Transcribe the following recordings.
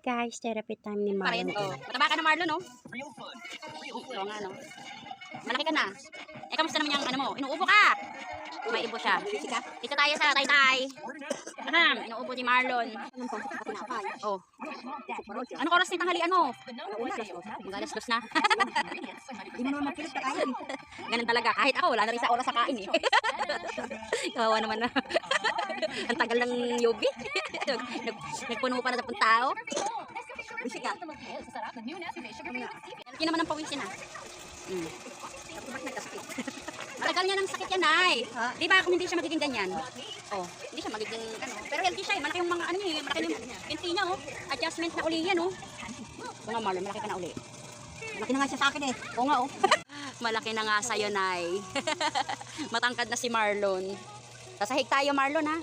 guys, therapy time ni. Marlon. Oh. Mataba ka na Marlon, no? Oo nga, no? Malaki ka na. Eh, kamusta naman yung ano mo? Inuubo ka! May ibo siya. Dito tayo sa taytay. Ahem, inuubo ni Marlon. Oh. Anong oras ni tanghalian mo? Ang alas dos na. Ganun talaga. Kahit ako, wala na rin sa oras sa kain eh. Kawawa naman na. Ang tagal ng yobi. Nag, nagpuno pa na sa tao. Hindi naman ang pawisin ah. Hmm. Matagal niya ng sakit yan, ay. Di ba kung hindi siya magiging ganyan? Oh, hindi siya magiging ano. Pero healthy siya eh. Malaki yung mga ano niya, eh, malaki yung binti niya oh. Adjustment na uli yan oh. Oo nga Marlon, malaki ka na uli. Malaki na nga siya sa akin eh. Oo nga oh. malaki na nga sa'yo, Nay. Matangkad na si Marlon. Sasahig tayo, Marlon ha.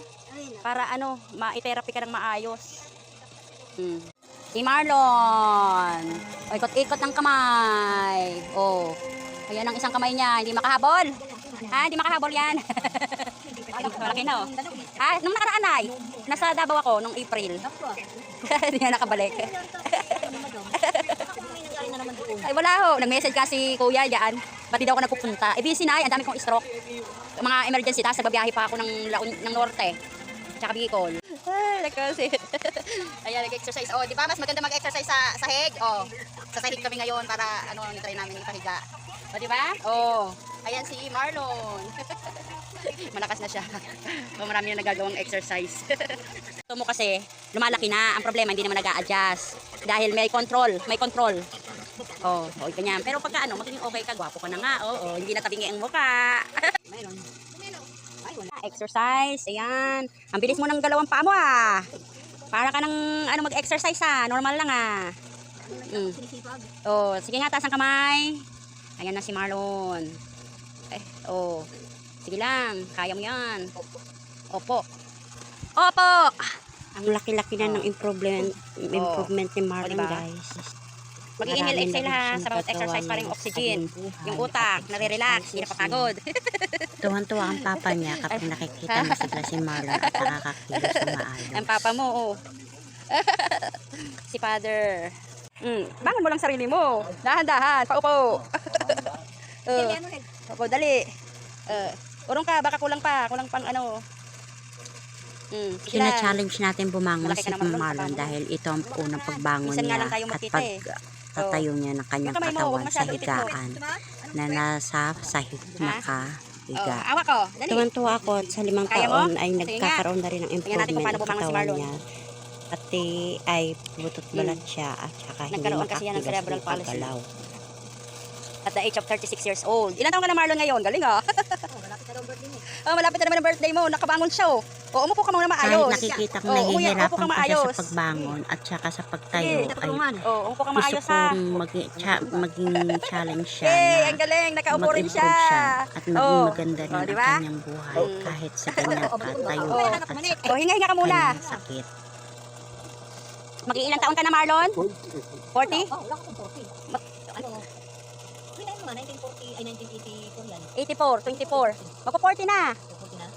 Para ano, ma-therapy ka ng maayos. Hmm. Si Marlon. Ikot-ikot ng kamay. Oh. Ayan ang isang kamay niya. Hindi makahabol. Ha? Hindi makahabol yan. Malaki na oh. Ha? Nung nakaraan ay, nasa Davao ako nung April. Hindi na nakabalik. Ay wala ho. Nag-message kasi kuya diyan. Ba't daw ako nagpupunta? Eh busy na ay, ang dami kong stroke. Mga emergency tapos nagbabiyahe pa ako ng ng Norte. Tsaka Bicol. Ay, nagkasi. Ayan, nag-exercise. Oh, di ba mas maganda mag-exercise sa sahig? Oh. Sa sahig kami ngayon para ano, try namin ipahiga. O, di ba? Oh. Ayan si Marlon. Malakas na siya. Oh, marami na nagagawang exercise. Ito mo kasi, lumalaki na. Ang problema, hindi naman nag adjust Dahil may control. May control. Oh, oh, ganyan. Pero pagka ano, magiging okay ka, gwapo ka na nga. Oo, oh, hindi na tabingi ang mukha. Mayroon. Ay, wala. Exercise, ayan. Ang bilis mo ng galawang paa mo ah. Para ka ng ano mag-exercise ah. Normal lang ah. Mm. Oh, sige nga, taas ang kamay. Ayan na si Marlon. Eh, oh. Sige lang, kaya mo yan. Opo. Opo! Ang laki-laki na ng improvement, improvement ni Marlon, diba? guys. Mag-inhale, exhale ha. Sa bawat exercise pa rin oxygen. Yung utak, nare-relax, hindi napapagod. Tuwan-tuwa ang papa niya kapag nakikita mo sila si Marlon at nakakakilos na maayos. Ang papa mo, oh. si father. Mm, bangon mo lang sarili mo. Dahan-dahan, paupo. uh, Ano? Opo, dali. Uh, urong ka, baka kulang pa. Kulang pang ano. Mm. Kina-challenge natin bumangon si naman, Marlon, dahil ito ang unang pagbangon niya at pag eh. tatayo niya ng kanyang katawan sa higaan na nasa sahig Ha? nakahiga. Oh. Tuwan-tuwa ako at sa limang taon ay nagkakaroon na rin ng improvement ang katawan niya. Pati ay butot balat siya at saka hindi makakilos ng paggalaw. At the age of 36 years old. Ilan taon ka na Marlon ngayon? Galing ah. Oh, malapit na daw ang birthday mo. Oh, malapit na naman ang birthday mo. Nakabangon siya oh. O, umupo ka muna Kahit maayos. nakikita kong Oh, nahihirapan ka maayos. sa pagbangon at saka sa pagtayo Sige, ay. Oh, umupo ka gusto maayos ha. kong maging, cha- maging challenge siya Hey, na ang galing. Nakaupo rin siya. at maging Oh. maganda rin Oh, ang di ba? kanyang buhay kahit sa kanyang katayo Oh. at sa Oh, hinga-hinga ka muna. sakit. Mag-iilang taon ka na Marlon? 40? Oh, wala ko pong 40. Ano? Uy, na yun mga 1940, ay 1984 yan. 84, 24. Magpo-40 na. 40 na.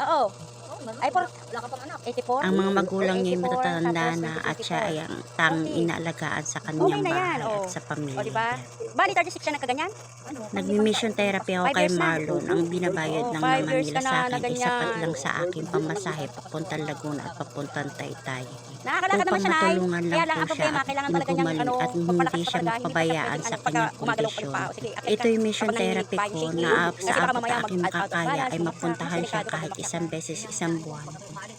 Oo. Oh, Ay, por- wala ka pang anak. 84. Ang mga magulang niya ay 84, matatanda na at siya ay 24. ang tanging inaalagaan sa Okay kanyang na yan, bahay oh. at sa pamilya. O, diba? Bali, 36 siya nagkaganyan? Ano? Nagmi-mission therapy ako Five kay years na. Marlon. Ang binabayad Oh, ng five naman years nila ka na sa akin ay sapat ganyan. lang sa aking pamasahe papuntang Laguna at papuntang Taytay. Nakakalakad naman Upang siya, Nay. matulungan Kaya lang lang ang po siya problema, at kailangan talaga niyang ano, at hindi siya talaga. Hindi mapabayaan sa pagka kanyang gumagalaw ka kondisyon. pa. O, sige, Ito ka. yung mission Kapag therapy nanginginig, ko shaking. na Kasi sa baka abot mamaya aking mag- makakaya ay mapuntahan Kasi siya kahit isang beses isang buwan.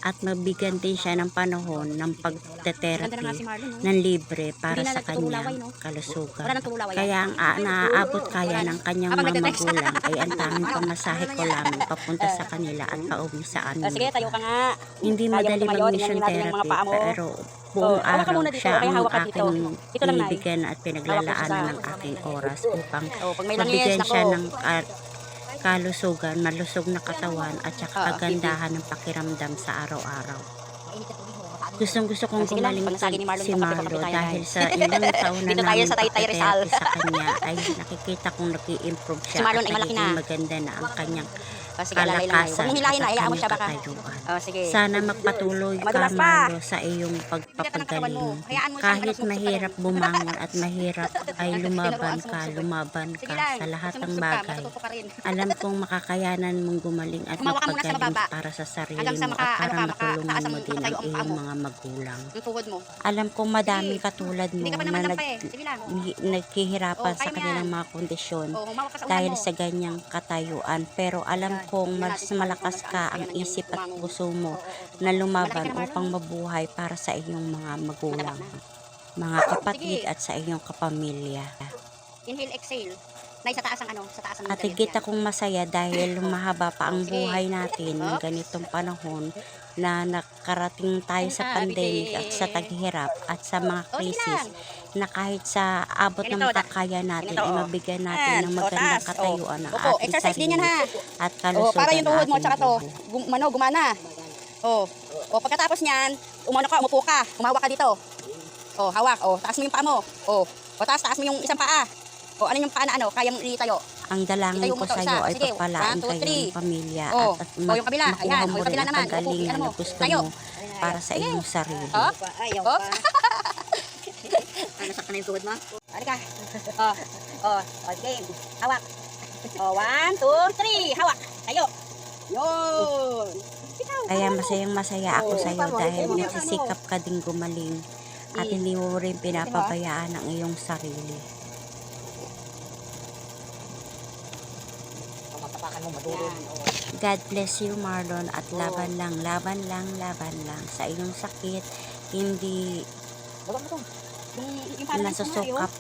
At mabigyan din siya ng panahon ng pagte-therapy ng libre para sa kanyang kalusugan. Kaya ang naaabot kaya ng kanyang mga magulang ay ang tanging pamasahe ko lamang papunta sa kanila at pauwi sa Ah, amin. Hindi madali mag-mission therapy pero Oh, buong araw siya ang aking binibigyan at pinaglalaanan ng aking oras upang Oh, mabigyan siya ng kalusugan, malusog na katawan at saka Oo, kagandahan ng pakiramdam sa araw-araw. Gustong gusto kong Marlon si Marlo dahil sa ilang taon na namin pagte-therapy sa kanya ay nakikita kong nag improve siya Si Marlon at ay malaki nagiging na. maganda na ang kanyang Oh, sige, hayaan mo siya baka. katayuan. Oh, sige. Sana magpatuloy ka. Marlo, sa iyong pagpapagaling. Kahit mahirap bumangon at mahirap ay lumaban ka, lumaban ka sa lahat ng bagay. Alam kong makakayanan mong gumaling at magpagaling para sa sarili mo at ano para taas ang mo din ang ang iyong mga magulang. Yung tuhod mo. Alam kong madami Sige. katulad mo Hindi ka pa na nag, lampa eh. Sige lang. ni- naghihirapan Oh, sa mo kanilang mga kondisyon Oh, humawak ka sa unan dahil mo. sa ganyang katayuan. Pero alam Yan. kong Tingnan mas natin kung malakas ka ang isip at puso mo Oo, oo, oo. na lumaban Malaki ka naman, upang mabuhay para sa iyong mga magulang, mga kapatid Sige. at sa iyong kapamilya. Inhale, exhale. Nay, sa taas ang ano, sa taas ang At higit akong masaya dahil mahaba pa ang buhay natin ng ganitong panahon na nakarating tayo sa Ah, pandemic at sa taghirap at sa mga Oh, krisis lang. na kahit sa abot ng makakaya natin ay oh. mabigyan natin Yan, ng oh, magandang katayuan ng Opo, ating sarili at Oh, kalusugan para yung tuhod mo, ng tsaka to, buhay. gum, ano, gumana. Oh. Oh, pagkatapos niyan, umano ka, umupo ka, umawak ka dito. Oh, hawak. Oh, taas mo yung paa mo. Oh, oh taas, taas mo yung isang paa. Oh, ano yung paa na ano, kaya mong itayo. Ang dalangin Itayo ko sa iyo ay two, kayo three. ng pamilya Oh, at, at oh, yung kabila. makuha Ayan, mo yung rin kabila ang naman. Kagalingan ano na mo, gusto tayo. mo para sa Sige. iyong sarili. Oh, Ayaw pa. ano sakta na yung tuhod mo? Halika. Oh, oh, oh, game. Hawak. Oh, one, two, three. Hawak. Tayo. Yun. Kaya masayang masaya ako Oo. sa iyo Paano? dahil Paano? nagsisikap ka din gumaling at hindi mo rin pinapabayaan ang iyong sarili. Matapakan mo, maduro. Yan, oh. God bless you Marlon at laban lang, laban lang, laban lang sa iyong sakit. Hindi nasusukap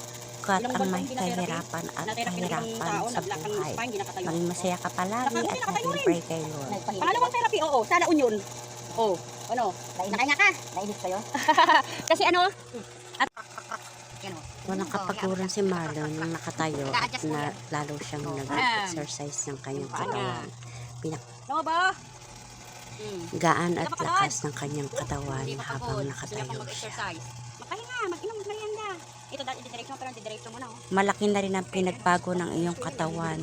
kat ang may kahirapan at kahirapan sa buhay. Maging masaya ka palagi at nakatayo happy rin. pray kay Lord. Pangalawang therapy, oo, sana union. Oh, ano? Nakahinga ka? Nainit sa'yo? Kasi ano? At, yan o. Walang kapaguran si Marlon nung nakatayo at na, lalo siyang nag-exercise ng kanyang katawan. Ano ba? Hmm. Gaan at lakas ng kanyang katawan habang nakatayo siya. Magpahinga, mag-inom, merienda. Ito dati diretso mo, pero diretso mo na. Oh. Malaki na rin ang pinagbago ng iyong katawan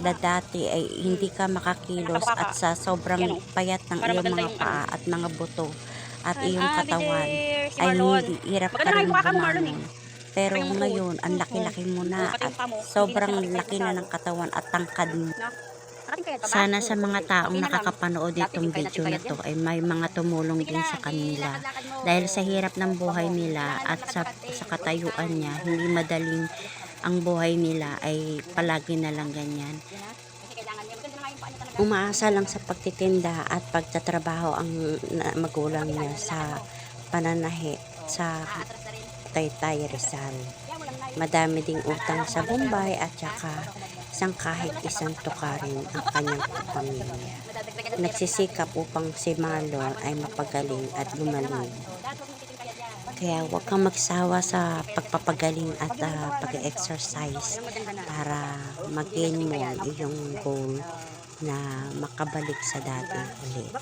na dati ay hindi ka makakilos at sa sobrang oh. payat ng iyong mga paa at mga buto at iyong ah, katawan ay hindi hirap ka rin bumangon. Pero ngayon, ang laki-laki mo na at sobrang laki na ng katawan at tangkad mo. Sana sa mga taong nakakapanood Dati itong hindi kayo video na to ay may mga tumulong din sa kanila. Dahil sa hirap ng buhay nila at sa, sa katayuan niya, hindi madaling ang buhay nila ay palagi na lang ganyan. Umaasa lang sa pagtitinda at pagtatrabaho ang magulang niya sa pananahi sa rin. Taytay Rizal. Madami ding utang sa Bombay at saka isang kahit isang tukarin ang kanyang pamilya. Nagsisikap upang si Marlon ay mapagaling at gumaling. Kaya huwag kang magsawa sa pagpapagaling at ah, pag-exercise para mag-gain mo iyong goal na makabalik sa dati ulit.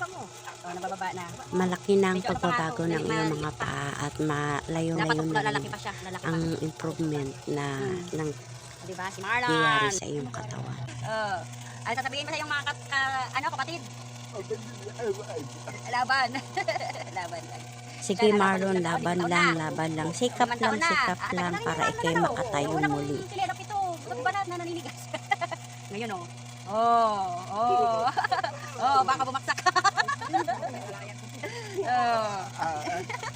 Na. Malaki na ang pagbabago ng iyong mga paa at malayo na Dapat yun lalaki pa siya. Lalaki pa. ang improvement na nang Diba? Si nangyayari Marlon. sa iyong katawan. Oh. Ano sasabihin mo sa iyong mga kat, ka- ano, kapatid? Laban. Laban lang. Sige Marlon, laban lang, laban lang. Sikap lang, na. sikap Ah, lang na para ikay makatayo muli. sinilap ito. Ba't ba na naninigas? Ngayon oh. Oh, oh. oh, baka bumagsak. Oh.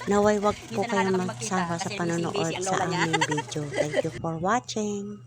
Naway wag po kayo magsawa sa panonood sa aming video. Thank you for watching.